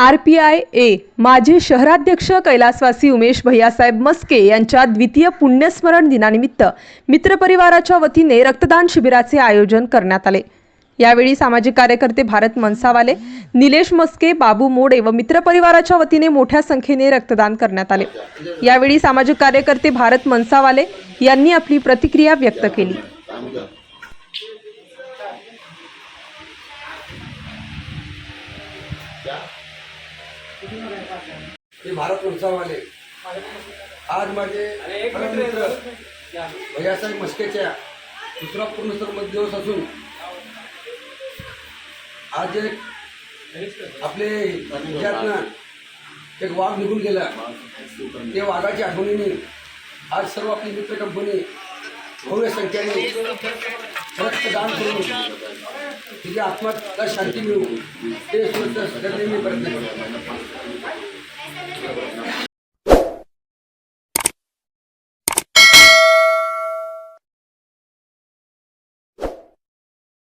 R P I ए माजी शहराध्यक्ष कैलासवासी उमेश भैयासाहेब मस्के यांच्या द्वितीय पुण्यस्मरण दिनानिमित्त मित्रपरिवाराच्या वतीने रक्तदान शिबिराचे आयोजन करण्यात आले. यावेळी सामाजिक कार्यकर्ते भारत मनसावाले निलेश मस्के बाबू मोडे व मित्रपरिवाराच्या वतीने मोठ्या संख्येने रक्तदान करण्यात आले. यावेळी सामाजिक कार्यकर्ते भारत मनसावाले यांनी आपली प्रतिक्रिया व्यक्त केली. हे भारत उत्सवाने. आज माझे परममित्र भैयासाहेब मस्केच्या दुसरा पूर्ण दिवस असून आज एक आपले राज्यातनं एक वाघ निघून गेला. ते वाघाच्या आठवणीने आज सर्व आपली मित्र कंपनी भव्य संख्येने रक्तदान करून तिच्या आत्माला शांती मिळू ते सुद्धा सगळ्यांनी मी प्रयत्न करतो Thank you.